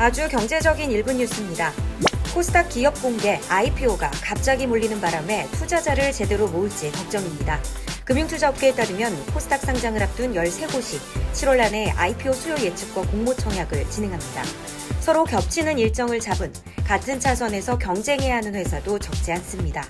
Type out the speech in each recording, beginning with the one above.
아주 경제적인 1분 뉴스입니다. 코스닥 기업 공개 IPO가 갑자기 몰리는 바람에 투자자를 제대로 모을지 걱정입니다. 금융투자업계에 따르면 코스닥 상장을 앞둔 13곳이 7월 안에 IPO 수요 예측과 공모 청약을 진행합니다. 서로 겹치는 일정을 잡은 같은 차선에서 경쟁해야 하는 회사도 적지 않습니다.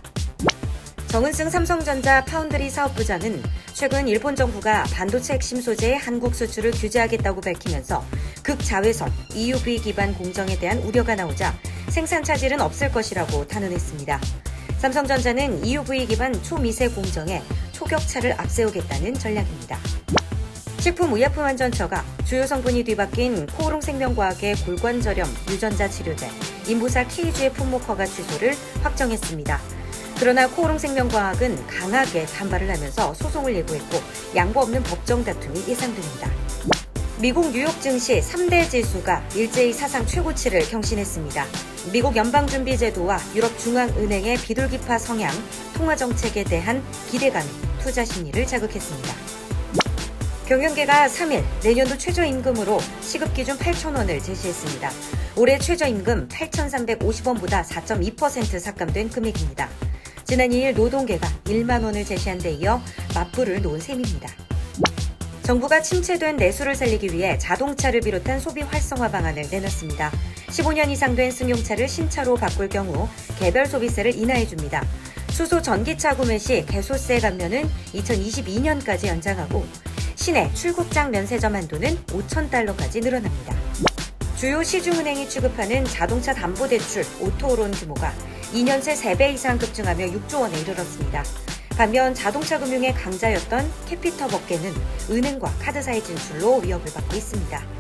정은승 삼성전자 파운드리 사업부장은 최근 일본 정부가 반도체 핵심 소재의 한국 수출을 규제하겠다고 밝히면서 극자외선 EUV 기반 공정에 대한 우려가 나오자 생산 차질은 없을 것이라고 단언했습니다. 삼성전자는 EUV 기반 초미세 공정에 초격차를 앞세우겠다는 전략입니다. 식품의약품안전처가 주요 성분이 뒤바뀐 코오롱 생명과학의 골관절염 유전자 치료제 인부사 KG의 품목허가 취소를 확정했습니다. 그러나 코오롱 생명과학은 강하게 반발을 하면서 소송을 예고했고 양보 없는 법정 다툼이 예상됩니다. 미국 뉴욕 증시 3대 지수가 일제히 사상 최고치를 경신했습니다. 미국 연방준비제도와 유럽중앙은행의 비둘기파 성향, 통화정책에 대한 기대감이 투자 심리를 자극했습니다. 경영계가 3일 내년도 최저임금으로 시급기준 8,000원을 제시했습니다. 올해 최저임금 8,350원보다 4.2% 삭감된 금액입니다. 지난 2일 노동계가 1만 원을 제시한 데 이어 맞불을 놓은 셈입니다. 정부가 침체된 내수를 살리기 위해 자동차를 비롯한 소비 활성화 방안을 내놨습니다. 15년 이상 된 승용차를 신차로 바꿀 경우 개별 소비세를 인하해줍니다. 수소 전기차 구매 시 개소세 감면은 2022년까지 연장하고 시내 출국장 면세점 한도는 5천 달러까지 늘어납니다. 주요 시중은행이 취급하는 자동차 담보대출 오토론 규모가 2년 새 3배 이상 급증하며 6조 원에 이르렀습니다. 반면 자동차 금융의 강자였던 캐피터 법계는 은행과 카드사의 진출로 위협을 받고 있습니다.